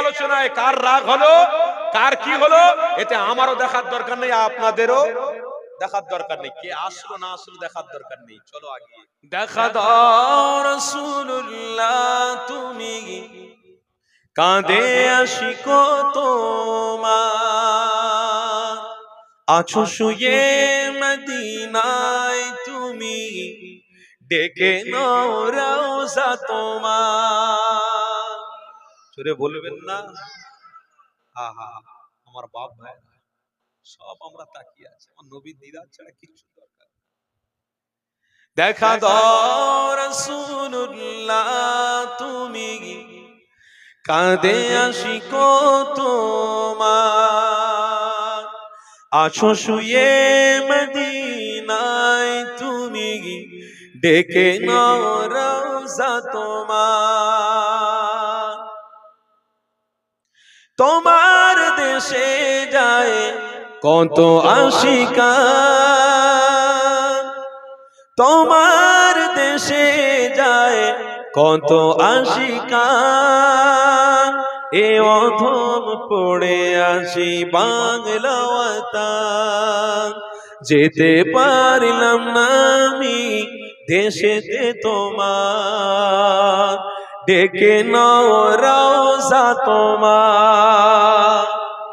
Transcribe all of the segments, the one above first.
আলোচনায় কার রাগ হলো, কার কি হলো, এতে আমারও দেখার দরকার নেই, আপনাদেরও দেখার দরকার নেই। কে আসলো, না আসলো, দেখার দরকার নেই। চলো আগে। দেখা রসুল্লাহ তুমি কাঁদে আশিক তোমার। আছো শুয়ে মদিনায়, তুমি ডেকে নাও রওজা তোমার। চলে বলবেন না। আহা আমার বাপ ভাই সব আমরা তাকিয়ে আছি। আমার নবীর দিদার ছাড়া কিছু দরকার দেখা দাও তুমি কাঁদে আশিক তোমার। আছো শুয়ে মদিনায় তুমি ডেকে নাও রওজা তোমার। তোমার দেশে যায় কত আশিকা। তোমার দেশে যায় কত আশিকা। এ অধম পড়ে আসি বাংলাওয়াতান যেতে পারলাম না আমি দেশেতে তোমার। ডেকে নাও রওজা তোমার।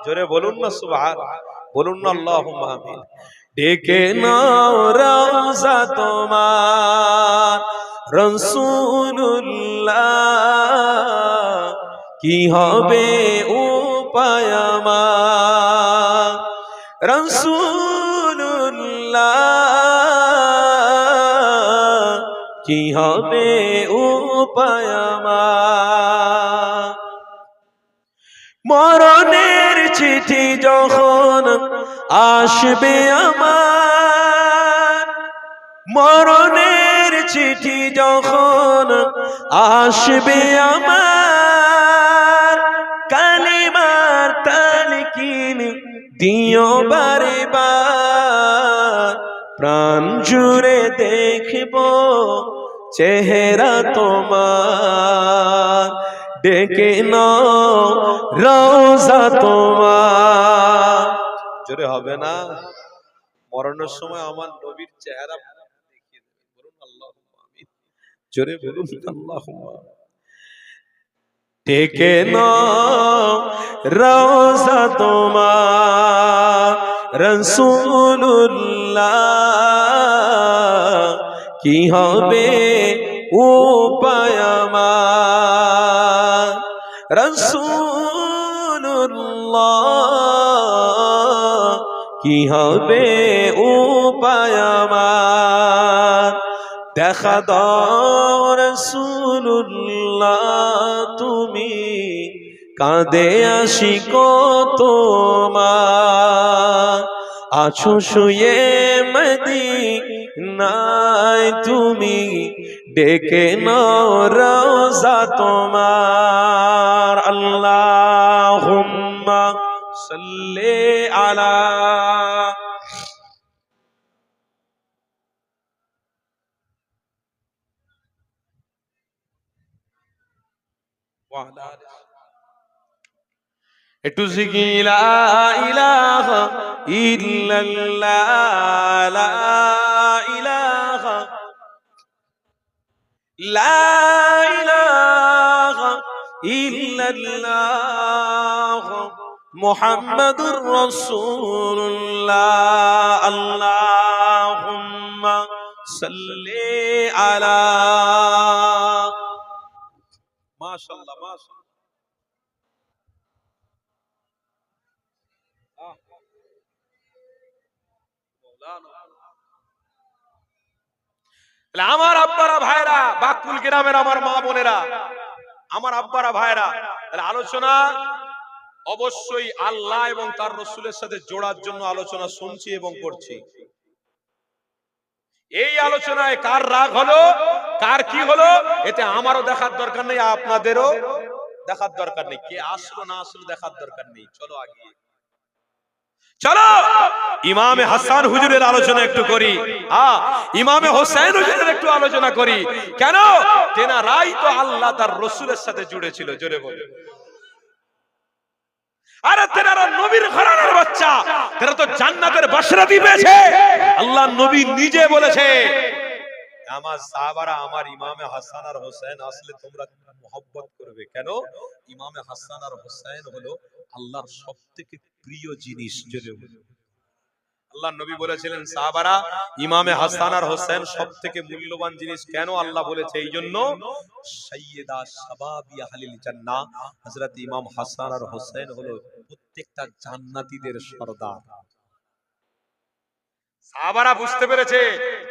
জোরে বলুন না সুবহান, বলুন না আল্লাহুম্মা আমিন। ডেকে নাও রওজা তোমার রসুল্লাহ কি হবে উপায় আমার? রসুল্লাহ কি হবে উপায় মরণের চিঠি যখন আসবে আমার, মরণের চিঠি যখন আসবে আমার কালিমার তালকিন দিও বারে বার। প্রাণ জুড়ে দেখব চেহারা তোমার, ডেকে নাও তোমার। জোরে হবে না? মরণের সময় আমার নবীর চেহারা জোরে বলুন আল্লাহ ডেকে নাও তোমার। রসুল্লাহ কি হবে উপায় আমার? রসুল্লাহ কি হবে উপায় আমার? দেখা দাও রসুল্লাহ তুমি কাঁদে আসি তোমার। আছো শুয়ে মদি নাই তুমি ডেকে নৌজা তোমার। আল্লাহ সাল্লে আলা একটু শিখিলা ইলাহা ইল্লাল্লাহ লা ইলাহা ইল্লাল্লাহ মুহাম্মাদুর রাসূলুল্লাহ। আল্লাহুম্মা সাল্লি আলা মাশাআল্লাহ মাশাআল্লাহ। আমার আব্বারা ভাইরা, বাকুল গ্রামের আমার মা বোনেরা, আমার আব্বারা ভাইরা আলোচনা অবশ্যই আল্লাহ এবং তার রসুলের সাথে জোড়ার জন্য আলোচনা শুনছি এবং করছি। এই আলোচনায় কার রাগ হলো, কার কি হলো, এতে আমারও দেখার দরকার নেই, আপনাদেরও দেখার দরকার নেই, কে আসলো না আসলো দেখার দরকার নেই। চলো আগে। চলো! ইমামে হাসান হুজুরের আলোচনা একটু করি। হ্যাঁ ইমামে হোসেন হুজুরের একটু আলোচনা করি। কেন? তেনারাই তো আল্লাহ তার রসুলের সাথে জুড়ে ছিল, জোরে বলে। আরে তেরা নবীর ঘরানার বাচ্চা, তেরা তো জান্নাতের বাসরাতি পেয়েছে। আল্লাহ নবী নিজে বলেছে, আমার সাহাবারা আমার ইমামে হাসান আর হোসেন আসলে তোমরা মোহব্বত করবে। কেন? ইমামে হাসান আর হোসেন হলো আল্লাহর সবথেকে প্রিয় জিনিস আল্লাহ নবী বলেছিলেন সাহাবারা ইমামে হাসান আর হোসেন সব থেকে মূল্যবান জিনিস কেন আল্লাহ বলেছে? এই জন্য সাইয়েদা শাবাবি আহলিল জান্নাহ হযরত ইমাম হাসান আর হোসেন হলো প্রত্যেকটা জান্নাতীদের সর্দার। সাহাবারা বুঝতে পেরেছে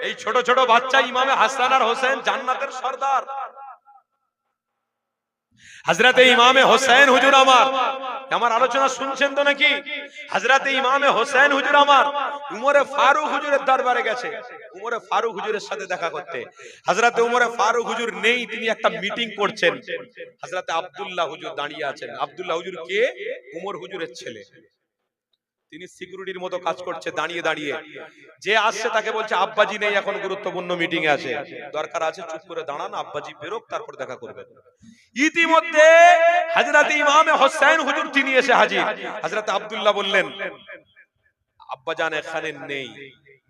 এই ছোট ছোট বাচ্চা ইমামে হাসান আর হোসেন জান্নাতের সর্দার। হজরতে ইমামে হোসেন হুজুর আমার আমার আলোচনা শুনছেন তো নাকি? হাজরাতে ইমামে হোসেন হুজুর আমার, উমরে ফারুক হুজুরের দরবারে গেছে। উমরে ফারুক হুজুরের সাথে দেখা করতে। হাজরাতে উমরে ফারুক হুজুর নেই, তিনি একটা মিটিং করছেন। হাজরাতে আব্দুল্লাহ হুজুর দাঁড়িয়ে আছেন। আবদুল্লাহ হুজুর কে? উমর হুজুরের ছেলে। তিনি সিকিউরিটির মতো কাজ করছে দাঁড়িয়ে দাঁড়িয়ে। যে আসছে তাকে বলছে আব্বাজি নেই এখন গুরুত্বপূর্ণ মিটিং এ আছে। দরকার আছে চুপ করে দাঁড়ান আব্বাজি বেরোক তারপর দেখা করবেন। ইতিমধ্যে হযরত ইমামে হোসেন হুজুর তিনি এসে হাজির। হযরত আব্দুল্লাহ বললেন আব্বাজান এখানে নেই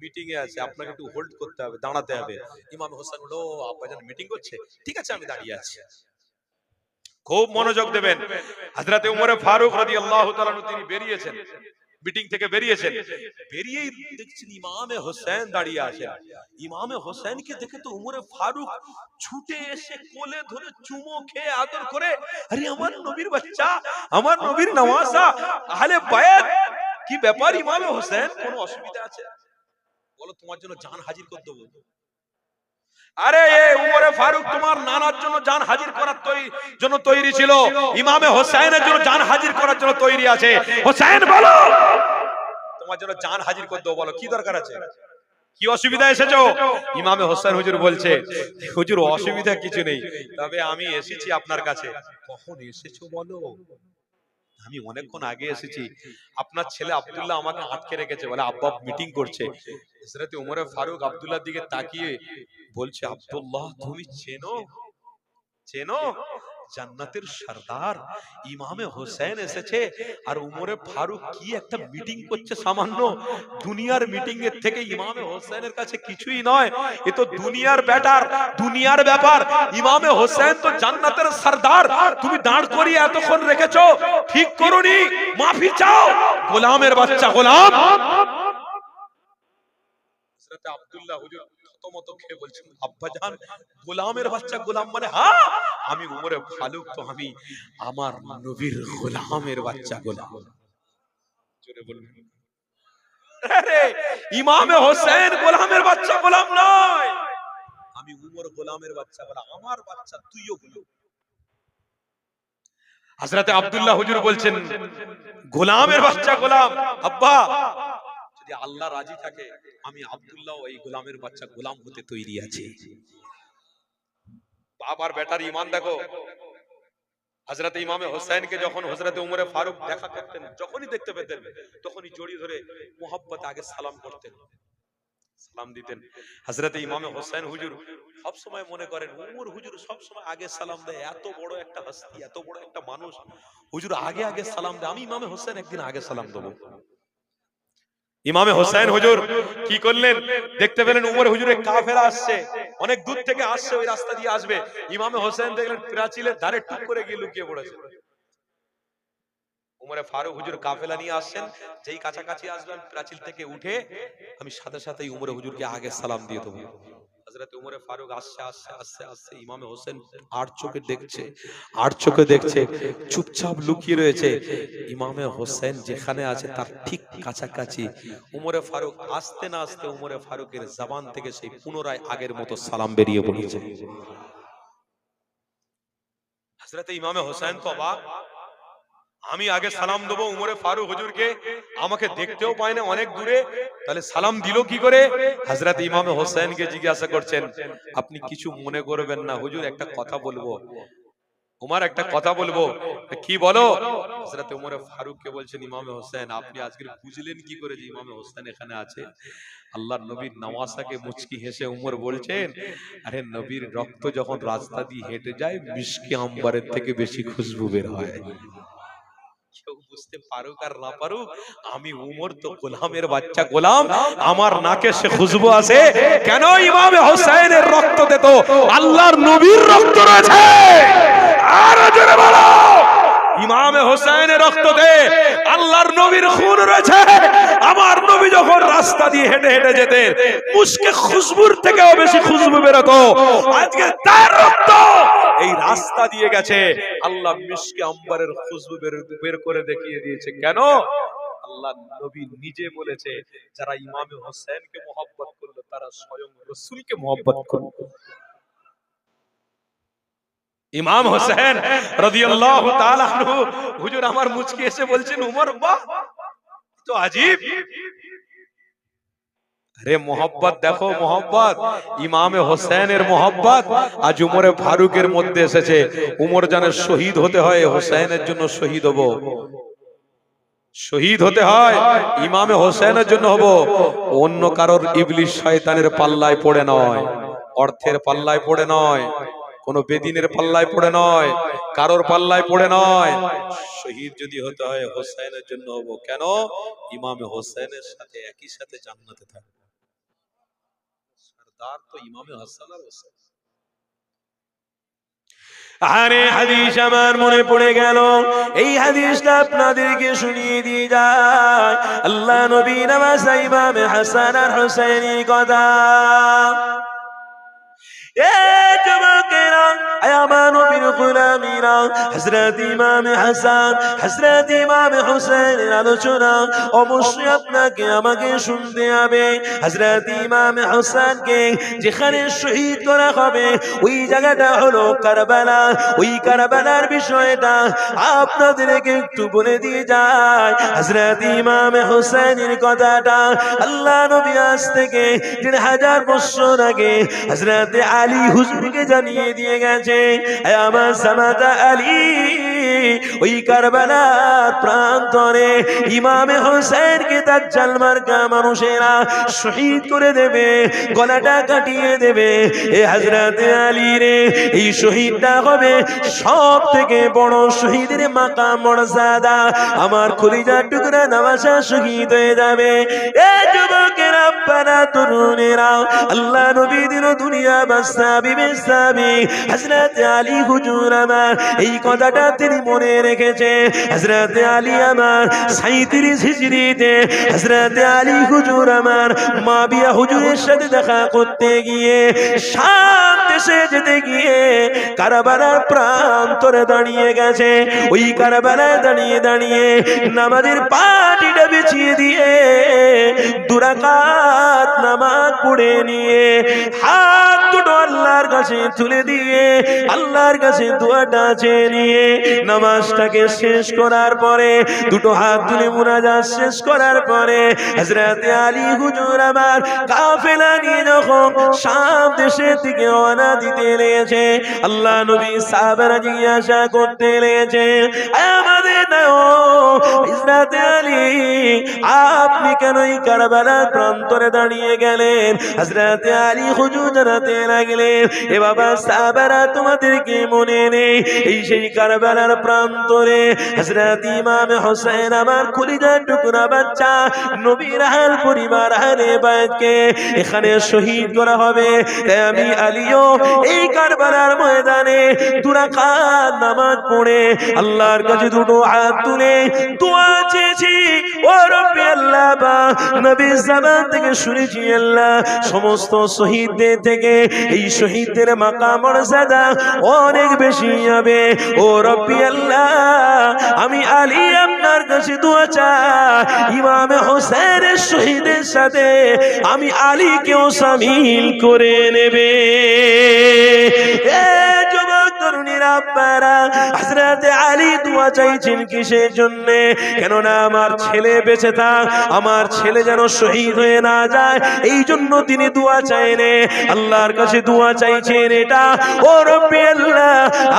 মিটিং এ আছে আপনাকে একটু হোল্ড করতে হবে দাঁড়াতে হবে। ইমাম হোসেন বলল আব্বাজান মিটিং করছে? ঠিক আছে আমি দাঁড়িয়ে আছি। খুব মনোযোগ দেবেন। হযরত উমরে ফারুক রাদিয়াল্লাহু তাআলা তিনি বেরিয়েছেন। মিটিং থেকে বেরিয়েছেন। বেরিয়েই দেখছেন ইমামে হোসেন দাঁড়িয়ে আছেন। ইমামে হোসেনকে দেখে তো উমরে ফারুক ছুটে এসে কোলে ধরে চুমো খেয়ে আদর করে আরে আমার নবীর বাচ্চা আমার নবীর নওয়াজা আহলে বায়াত কি ব্যাপার ইমামে হোসেন? কোনো অসুবিধা আছে? বলো তোমার জন্য জান হাজির করে দেবো। আরে উমরে ফারুক, তোমার নানার জন্য জান হাজির করার জন্য তৈরি ছিল। ইমামে হোসেনের জন্য জান হাজির করার জন্য তৈরি আছে। হোসেন বলো! তোমার জন্য জান হাজির করে দেবো, বলো, কি দরকার আছে? কি অসুবিধা এসেছ? ইমামে হোসেন হুজুর বলছে, হুজুর, অসুবিধা কিছু নেই। তবে আমি এসেছি আপনার কাছে। কখন এসেছ বলো? আমি অনেকক্ষণ আগে এসেছি। আপনার ছেলে আবদুল্লাহ আমাকে আটকে রেখেছে। বলে আব্বা মিটিং করছে। হযরতে ওমরে ফারুক আবদুল্লাহর দিকে তাকিয়ে বলছে আব্দুল্লাহ তুমি চেনো? চেনো? জান্নাতের সর্দার। ইমামে হোসেন এসেছে। আর উমরে ফারুক কি একটা মিটিং করছে সামান্য? দুনিয়ার মিটিং এর থেকে ইমামে হোসেনের কাছে কিছুই নয়। এ তো দুনিয়ার ব্যাটার দুনিয়ার ব্যাপার। ইমামে হোসেন তো জান্নাতের সর্দার। তুমি দাঁড় করিয়ে এতক্ষণ রেখেছো। ঠিক করুনি। মাফি চাও। গোলামের বাচ্চা গোলাম। আব্দুল্লাহ হুজুর থতমত খেয়ে বলছেন? আব্বাজান। গোলামের বাচ্চা গোলাম মানে হ্যাঁ? আমি উমরে ফালুক, তো আমি আমার নবীর গোলামের বাচ্চা গোলাম। ইমামে হোসেন গোলামের বাচ্চা গোলাম নয়। আমি উমর গোলামের বাচ্চা গোলাম, আমার বাচ্চা তুইও হযরতে আব্দুল্লাহ হুজুর বলছেন, গোলামের বাচ্চা গোলাম। আব্বা, যদি আল্লাহ রাজি থাকে, আমি আব্দুল্লাহ এই গোলামের বাচ্চা গোলাম হতে তৈরি আছি। বাবার বেটার ইমান দেখো। হজরত ইমামে হোসেনকে যখন হজরত উমরে ফারুক দেখা করতেন, যখনই দেখতে পেতেন, তখনই জড়িয়ে ধরে মোহাব্বত আগে সালাম করতেন। সালাম দিতেন। হজরত ইমামে হোসেন হুজুর সব সময় মনে করেন, উমর হুজুর সব সময় আগে সালাম দেয়। এত বড় একটা হস্তি, এত বড় একটা মানুষ। হুজুর আগে আগে সালাম দেয়। আমি ইমামে হোসেন একদিন আগে সালাম দেবো। ইমামে হোসেন হুজুর কি করলেন? দেখতে পেলেন উমর হুজুরের কাফেলা আসছে। অনেক দূর থেকে আসছে ওই রাস্তা দিয়ে আসবে। ইমামে হোসেন দেখলেন প্রাচীলের ধারে টুক করে গিয়ে লুকিয়ে পড়েছে। উমরে ফারুক হুজুর কাফেলা নিয়ে আসছেন, যেই কাছাকাছি আসবেন প্রাচীর থেকে উঠে আমি সাথে সাথে উমরে হুজুরকে আগে সালাম দিয়ে দেবো। হযরত উমরে ফারুক আসছে আসছে আসছে আসছে ইমামে হোসেন চোখে দেখছে চোখে দেখছে চুপচাপ লুকিয়ে রয়েছে ইমামে হোসেন যেখানে আছে তার ঠিক কাছাকাছি। উমরে ফারুক আসতে না আসতে উমরে ফারুকের জবান থেকে সেই পুনরায় আগের মতো সালাম বেরিয়ে পড়েছে। হযরত ইমামে হোসেন তো অবাক আমি আগে সালাম দেবো উমরে ফারুক হুজুরকে। আমাকে দেখতেও পায় না, অনেক দূরে। তাহলে সালাম দিল কি করে? হযরত ইমামে হোসেনকে জিজ্ঞাসা করছেন, আপনি কিছু মনে করবেন না হুজুর, একটা কথা বলব। উমার একটা কথা বলব। কি বলো? হযরত ফারুককে বলছেন, ইমামে হোসেন, আপনি আজকে বুঝলেন কি করে যে ইমামে হোসেন এখানে আছে? আল্লাহর নবীর নওয়াসাকে মুচকি হেসে উমর বলছেন, আরে নবীর রক্ত যখন রাস্তা দিয়ে হেঁটে যায় মিশকি আম্বারের থেকে বেশি খুশবু বের হয়। কেউ বুঝতে পারুক আর না পারুক আমি উমর তো গোলামের বাচ্চা গোলাম আমার নাকে সে খুশবু আছে। কেন ইমামে হোসেনের রক্ত দিত? আল্লাহর নবীর রক্ত রয়েছে। আরও জোরে বলো। ইমামে হোসেনের রক্ত দে। আল্লাহর নবীর খুন রয়েছে। আমার নবী যখন রাস্তা দিয়ে হেঁটে হেঁটে যেতেন মুসকে খুশবুর থেকেও বেশি খুশবু বেরোতো। আজকে তার রক্ত। এই রাস্তা দিয়ে গেছে। আল্লাহ মিসকে আম্বারের খুশবু বের করে দেখিয়ে দিয়েছে। কেন? আল্লাহ নবী নিজে বলেছে, যারা ইমামে হোসেনকে মোহাব্বত করল, তারা স্বয়ং রসুলকে মোহাব্বত করল। ইমাম হোসেন রাদিয়াল্লাহু তাআলা হুজুর আমার মুচকি এসে বলছেন, উমর, বাহ! তো আজীব! আরে মোহব্বত দেখো মোহব্বত। ইমামে হোসেনের মোহব্বত। আজ উমরে ফারুকের মধ্যে এসেছে। উমর জানে শহীদ হতে হয়। হোসেনের জন্য শহীদ হব। শহীদ হতে হয়। ইমামে হোসেনের জন্য হব। অন্য কারোর ইবলিশ শয়তানের পাল্লায় পড়ে নয়। অর্থের পাল্লায় পড়ে নয়। কোন বেদিনের পাল্লায় পড়ে নয়। কারোর পাল্লায় পড়ে নয়। শহীদ যদি হতে হয় হোসেনের জন্য হব। কেন? ইমামে হোসেনের সাথে একই সাথে জান্নাতে থাকবে। তো ইমামে হাসান আর হোসেন। আরে হাদিস আমার মনে পড়ে গেল, এই হাদিসটা আপনাদেরকে শুনিয়ে দিয়ে যায়। আল্লাহ নবী নামাজ ইমামে হাসান আর হোসেনি কথা। এ আপনাদেরকে একটু বলে দিয়ে যায়। হযরত ইমাম হোসেনের কথাটা আল্লাহ নবী আজ থেকে দেড় হাজার বছর আগে হযরত আলী হুজুরকে জানিয়ে দিয়ে গেছে আমার জামাতা আলী, ওই কারবালার প্রান্তরে ইমামে হোসেনকে তার জালমার্কা মানুষেরা শহীদ করে দেবে, গলাটা কাটিয়ে দেবে। এ হাজরাতে আলী রে, এই শহীদটা হবে সব থেকে বড় শহীদের মাকা মর্যাদা। আমার কলিজার টুকরা নামাজা শহীদ হয়ে যাবে। এ যুবকেরা আব্বারা তরুণেরা, আল্লাহ নবী দিন দুনিয়া বাসাবি বেসাবি হযরত আলী হুজুর আমার, এই কথাটা তিনি মনে রেখেছে। হযরত আলী আমার 37 হিজরিতে হযরত আলী হুজুর আমার, মাবিয়া হুজুরের সাথে দেখা করতে গিয়ে শাম দেশে যেতে গিয়ে কারাবালার প্রান্তরে দাঁড়িয়ে গেছে। ওই কারাবালায় দাঁড়িয়ে দাঁড়িয়ে নামাজের পাটিটা বিছিয়ে দিয়ে দুরাকাত নামাজ পড়ে নিয়ে হাত দুটো আল্লাহর কাছে তুলে দিয়ে, আল্লাহর কাছে দোয়াটা চেয়ে নিয়ে নামাজটাকে শেষ করার পরে, দুটো হাত তুলে মুনাজাত শেষ করার পরে, হযরত আলী হুজুর আমার কাফেলা নিয়ে যখন শাম দেশের দিকে রওনা দিতে লেগেছে, আল্লাহ নবী সাহাবারা জিজ্ঞাসা করতে লেগেছে আপনি কেন এই কারবালার প্রান্তরে দাঁড়িয়ে গেলেন? হযরত আলী হুজুর জানাতে লাগলেন এ বাবা সাহাবারা তোমাদেরকে মনে নেই। এই সেই কারবালার প্রান্তরে হযরত ইমাম হোসেন আমার কলিজার টুকরা বাচ্চা নবীর আহল পরিবার আহলে বাইতকে এখানে শহীদ করা হবে। আমি আলীও এই কারবালার ময়দানে দুরাকাত নামাজ পড়ে আল্লাহর কাছে দুটো হাত তুলে দোয়া চেয়েছি। ও রব্বি আল্লাহ বা, নবীর জামান থেকে শুনেছি আল্লাহ, সমস্ত শহীদদের থেকে এই শহীদদের মাকাম সাদা অনেক বেশি হবে। ও রব্বি আল্লাহ, আমি আলী আপনার কাছে দোয়া চাই। ইমামে হোসেনের শহীদের সাথে আমি আলীকেও সামিল করে নেবে। আমার ছেলে বেঁচে থাক, আমার ছেলে যেন শহীদ হয়ে না যায় এই জন্য তিনি দোয়া আল্লাহর কাছে দোয়া চাইছেন এটা।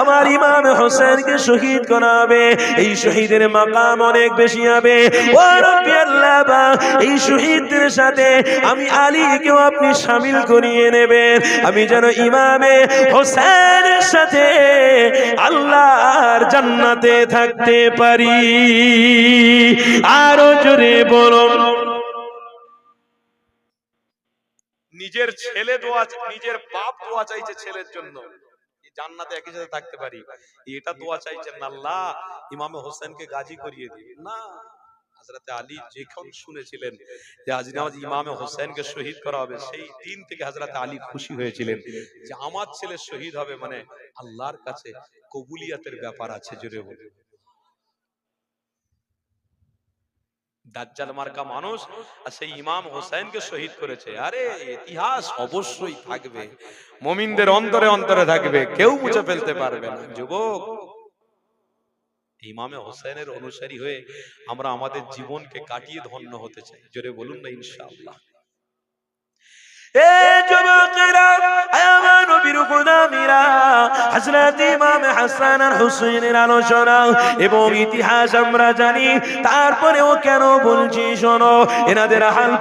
আমার ইমাম হোসেনকে শহীদ করাবে, এই শহীদের মাকাম অনেক বেশি হবে। এই শহীদদের সাথে আমি আলীকেও আপনি সামিল করিয়ে নেবেন। আমি যেন ইমামে হোসেনের সাথে আল্লাহর জান্নাতে থাকতে পারি। আরও জোরে বলুন। নিজের ছেলে দোয়া, নিজের বাপ দোয়া চাইছে ছেলের জন্য। জান্নাতে একই সাথে থাকতে পারি। এটা দোয়া চাইছেন আল্লাহ, ইমামে হোসেনকে গাজী করিয়ে দিন। না। হযরতে আলী যখন শুনেছিলেন যে আজ নামাজ ইমামে হোসেনকে শহীদ করা হবে। সেই দিন থেকে হযরতে আলী খুশি হয়েছিলেন যে আমার ছেলে শহীদ হবে মানে আল্লাহর কাছে কবুলিয়াতের ব্যাপার আছে জোরে বলে দাজ্জাল মার্কা মানুষ আর সেই ইমাম হোসেনকে শহীদ করেছে। আরে ইতিহাস অবশ্যই থাকবে। মুমিনদের অন্তরে অন্তরে থাকবে। কেউ মুছে ফেলতে পারবে না। যুবক ইমামে হোসেনের অনুসারী হয়ে আমরা আমাদের জীবনকে কাটিয়ে ধন্য হতে চাই। জোরে বলুন না, ইনশাআল্লাহ। এ যুবকেরা এনাদের হাল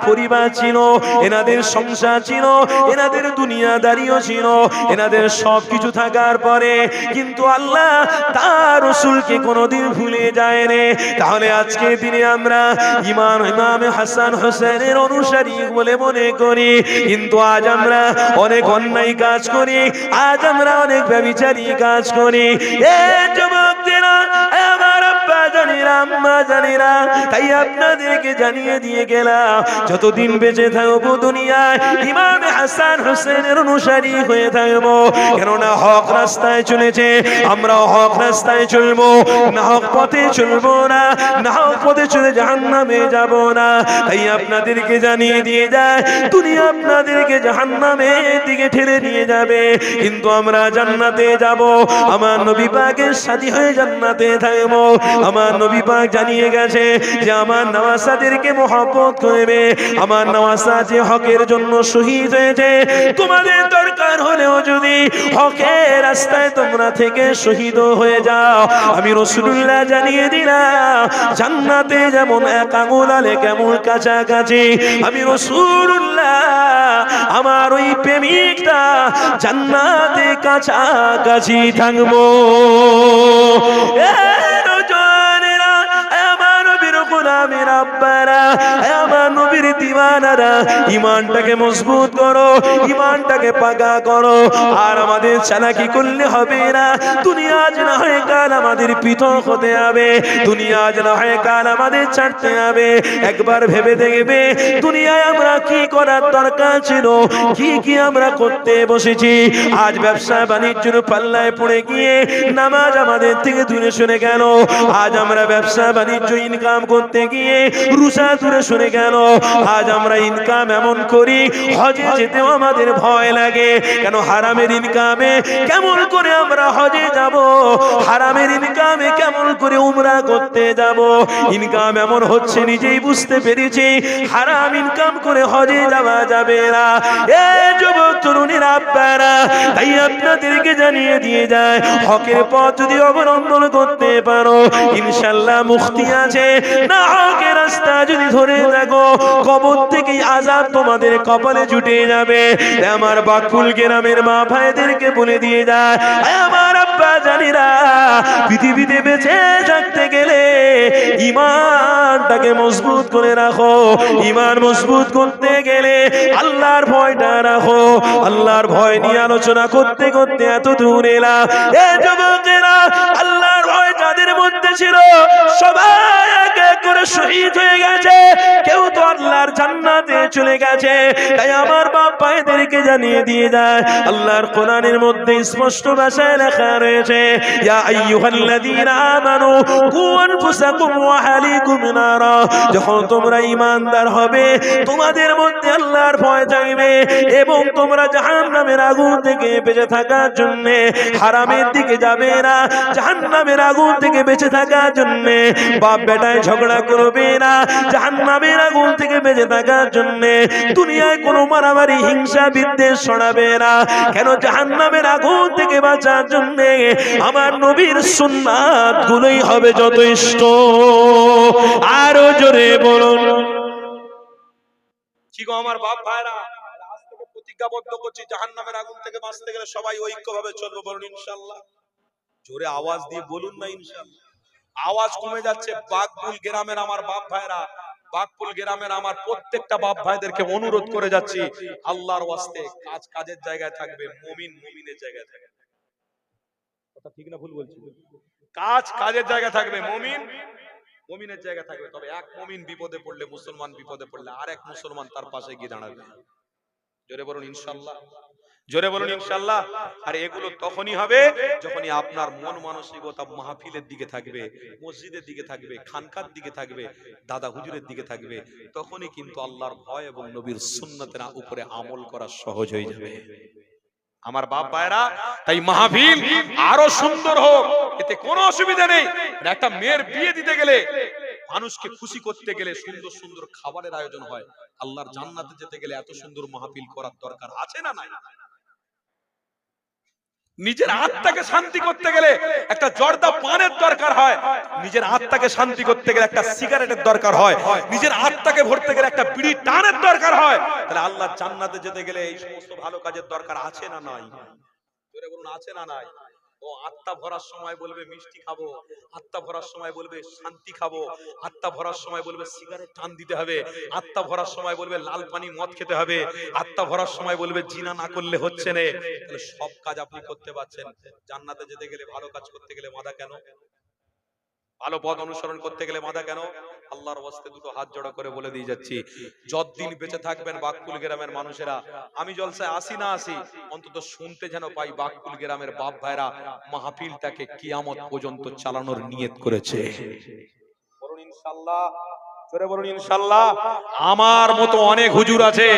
থাকার পরে কিন্তু আল্লাহ তার রসুলকে কোনোদিন ভুলে যায় রে তাহলে আজকে দিনে আমরা ইমাম ইমাম হাসান হোসেনের অনুসারী বলে মনে করি, কিন্তু আজ আমরা অনেক অন্যায় কাজ করি আজ আমরা অনেক ব্যবচারী কাজ করি। এ যুবকদের জানিরা আম্মা জানিরা তাই আপনাদেরকে জানিয়ে দিয়ে গেলাম। যতদিন বেঁচে থাকব দুনিয়ায়, ইমাম হাসান হোসেনের অনুসারী হয়ে থাকব। কেননা হক রাস্তায় চলেছে, আমরা হক রাস্তায় চলবো। না হক পথে চলবো না না হক পথে চলে জাহান্নামে যাব না। তাই আপনাদেরকে জানিয়ে দিয়ে যায়, দুনিয়া আপনাদেরকে জাহান্নামের দিকে ঠেলে নিয়ে যাবে। কিন্তু আমরা জান্নাতে যাব, আমার নবী পাকের সাথী হয়ে জান্নাতে থাকব। আমার নবী পাক জানিয়ে গেছে যে আমার নওয়াসাদেরকে মহব্বত করবে। আমার নওয়াসা যে হকের জন্য শহীদ হয়েছে। তোমাদের দরকার হলেও যদি হকের রাস্তায় তোমরা থেকে শহীদ হয়ে যাও, আমি রসুল্লাহ জানিয়ে দিলাম, জান্নাতে যেমন এক আঙুল আলে কেমন কাছাকাছি, আমি রসুল্লাহ আমার ওই প্রেমিকটা জান্নাতে কাছাকাছি থাকব। এ নবীর গোলামের একবার ভেবে দেখবে, দুনিয়ায় আমরা কি করার দরকার ছিল? কি কি আমরা করতে বসেছি? আজ ব্যবসা বাণিজ্যের পাল্লায় পড়ে গিয়ে নামাজ আমাদের থেকে দূরে সরে গেল। আজ আমরা ব্যবসা বাণিজ্য ইনকাম করতে গিয়ে রুষা দূরে সরে গেল। আজ আমরা ইনকাম এমন করি, হজে যেতেও আমাদের ভয় লাগে। কেন হারামের ইনকামে কেমন করে আমরা হজে যাব? হারামের ইনকামে কেমন করে উমরা করতে যাব? ইনকাম এমন হচ্ছে, নিজেই বুঝতে পেরেছি, হারাম ইনকাম করে হজে যাওয়া যাবে না। এ যুবক, তরুণীর, আব্বারা, তাই আপনাদেরকে জানিয়ে দিয়ে যায়, হকের পথ যদি অবলম্বন করতে পারো, ইনশাল্লাহ মুক্তি আছে, না হকের রাস্তা যদি ধরে থাকো কবর থেকে আজাব তোমাদের কপালে জুটে যাবে। আমার বাকুল গ্রামের মা ভাইদেরকে বলে দিয়ে যায় আমার আব্বা জানিরা, পৃথিবীতে বেঁচে থাকতে গেলে ইমানটাকে মজবুত করে রাখো। ইমান মজবুত করতে গেলে আল্লাহর ভয়টা রাখো। আল্লাহর ভয় নিয়ে আলোচনা করতে করতে এত দূর এলাম। এ যুবকেরা মধ্যে ছিল। সবাই এক করে শহীদ হয়ে গেছে। কেউ তো আল্লাহর জান্নাতে চলে গেছে। তাই আমার বাপ ভাইদেরকে জানিয়ে দিয়ে যায়, আল্লাহর কোরআনের মধ্যে স্পষ্ট ভাষায় লেখা রয়েছে যখন তোমরা হবে, তোমাদের মধ্যে আল্লাহর ভয় থাকবে এবং তোমরা থেকে বেঁচে থাকার জন্য হারামের দিকে যাবে না। জাহান্নামের আগুন থেকে বেঁচে থাকার জন্য বাপ বেটায় ঝগড়া করবে না, জাহান্নামের আগুন থেকে বেঁচে থাকার জন্য দুনিয়ায় কোনো মারামারি, হিংসা, বিদ্বেষ ছড়াবে না। কেন জাহান্নামের আগুন থেকে বাঁচার জন্য আমার নবীর সুন্নাত গুলোই হবে যথেষ্ট? আরও জোরে বলুন। কি গো আমার বাপ ভাইরা? প্রতিজ্ঞাবদ্ধ করছি, জাহান্নামের আগুন থেকে বাঁচতে গেলে সবাই ঐক্যভাবে চলবো বলুন ইনশাআল্লাহ। জোরে আওয়াজ দিয়ে বলুন না ইনশাআল্লাহ। আওয়াজ কমে যাচ্ছে। বাগপুল গ্রামের আমার বাপ ভাইরা, বাগপুল গ্রামের আমার প্রত্যেকটা বাপ ভাইদেরকে অনুরোধ করে যাচ্ছি, আল্লাহর ওয়াস্তে কাজ কাজের জায়গায় থাকবে, মুমিন মুমিনের জায়গায় থাকবে। ঠিক না ভুল বলছি? কাজ কাজের থাকবে থাকবে। তবে এক মুমিন বিপদে পড়লে, মুসলমান বিপদে পড়লে আর এক মুসলমান তার পাশে গিয়ে দাঁড়াবে। জোরে বলুন, ইনশাল্লাহ। জোরে বলুন ইনশাল্লাহ আর এগুলো তখনই হবে যখনই আপনার মন মানসিকতা মাহফিলের দিকে থাকবে, মসজিদের দিকে থাকবে, খানকার দিকে থাকবে, দাদা হুজুরের দিকে থাকবে, তখনই কিন্তু আল্লাহর ভয় এবং নবীর সুন্নতের উপরে আমল করা সহজ হয়ে যাবে। আমার বাপ ভাইরা তাই মাহফিল আরও সুন্দর হোক, এতে কোনো অসুবিধা নেই। একটা মেয়ের বিয়ে দিতে গেলে, মানুষকে খুশি করতে গেলে সুন্দর সুন্দর খাবারের আয়োজন হয়। আল্লাহর জান্নাতে যেতে গেলে এত সুন্দর মাহফিল করার দরকার আছে না নাই? নিজের আত্মাকে শান্তি করতে গেলে একটা জর্দা পানের দরকার হয়। নিজের আত্মাকে শান্তি করতে গেলে একটা সিগারেটের দরকার হয়। নিজের আত্মাকে ভরতে গেলে একটা বিড়ি টানের দরকার হয়। তাহলে আল্লাহ জান্নাতে যেতে গেলে এই সমস্ত ভালো কাজের দরকার আছে না নাই? বলুন, আছে না নাই? ও আত্মা ভরার সময় বলবে মিষ্টি খাব, আত্মা ভরার সময় বলবে শান্তি খাব, আত্মা ভরার সময় বলবে সিগারেট টান দিতে হবে, আত্মা ভরার সময় বলবে লাল পানি মদ খেতে হবে, আত্মা ভরার সময় বলবে জিনা না করলে হচ্ছে না। সব কাজ আপনি করতে পারছেন। জান্নাতে যেতে গেলে ভালো কাজ করতে গেলে মাদা কেন? ভালো পথ অনুসরণ করতে গেলে মাদা কেন? আল্লাহর ওয়াস্তে দুটো হাত জোড়া করে বলে দিয়ে যাচ্ছি। যতদিন বেঁচে থাকবেন বাককুল গ্রামের মানুষেরা, আমি জলসায় আসি না আসি, অন্তত শুনতে যেন পাই বাককুল গ্রামের বাপ ভাইরা মাহফিলটাকে কিয়ামত পর্যন্ত চালানোর নিয়ত করেছে। আমার মতো অনেক হুজুর আছে,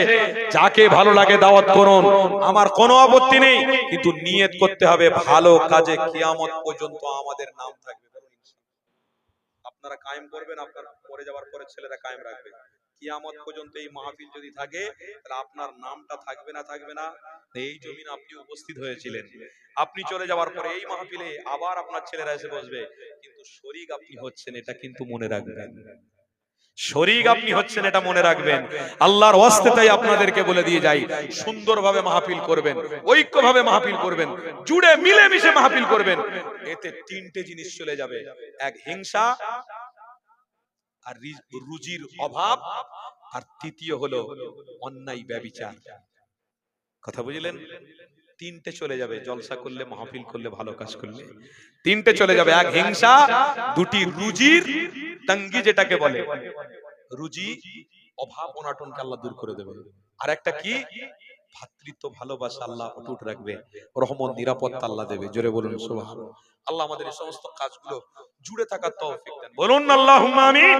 যাকে ভালো লাগে দাওয়াত করুন। আমার কোনো আপত্তি নেই, কিন্তু নিয়ত করতে হবে, ভালো কাজে কিয়ামত পর্যন্ত আমাদের নাম থাকবে। আপনারা কায়েম করবেন, আপনার মরে যাওয়ার পরে ছেলেরা কায়েম রাখবে। কিয়ামত পর্যন্ত এই মাহফিল যদি থাকে, তাহলে আপনার নামটা থাকবে না থাকবে না। এই জমিন আপনি উপস্থিত হয়েছিলেন। আপনি চলে যাওয়ার পরে এই মাহফিলে আবার আপনার ছেলেরা এসে বসবে। কিন্তু শরিক আপনি হচ্ছেন, এটা কিন্তু মনে রাখবেন। শরীক আপনি হচ্ছেন এটা মনে রাখবেন। আল্লাহর ওয়াস্তে তাই আপনাদেরকে বলে দিয়ে যাই। সুন্দরভাবে মাহফিল করবেন। ঐক্যভাবে মাহফিল করবেন। জুড়ে মিলে মিশে মাহফিল করবেন। এতে তিনটে জিনিস চলে যাবে। এক হিংসা আর রুজির অভাব। আর তৃতীয় হলো অন্যায় ব্যবিচার। কথা বুঝলেন? তিনটে চলে যাবে। জলসা করলে মাহফিল করলে ভালো কাজ করলে। তিনটে চলে যাবে। এক হিংসা দুটি রুজির তঙ্গি যেটাকে বলে, রুজি, অভাব, অনাটনকে আল্লাহ দূর করে দেবে। আর একটা কি? ভাতৃত্ব, ভালোবাসা আল্লাহ অটুট রাখবে, রহমত, নিরাপত্তা আল্লাহ দেবে। জোরে বলুন, সুবহান। আল্লাহ আমাদের এই সমস্ত কাজগুলো জুড়ে থাকার তৌফিক দেন। বলুন, আল্লাহুম্মা আমিন।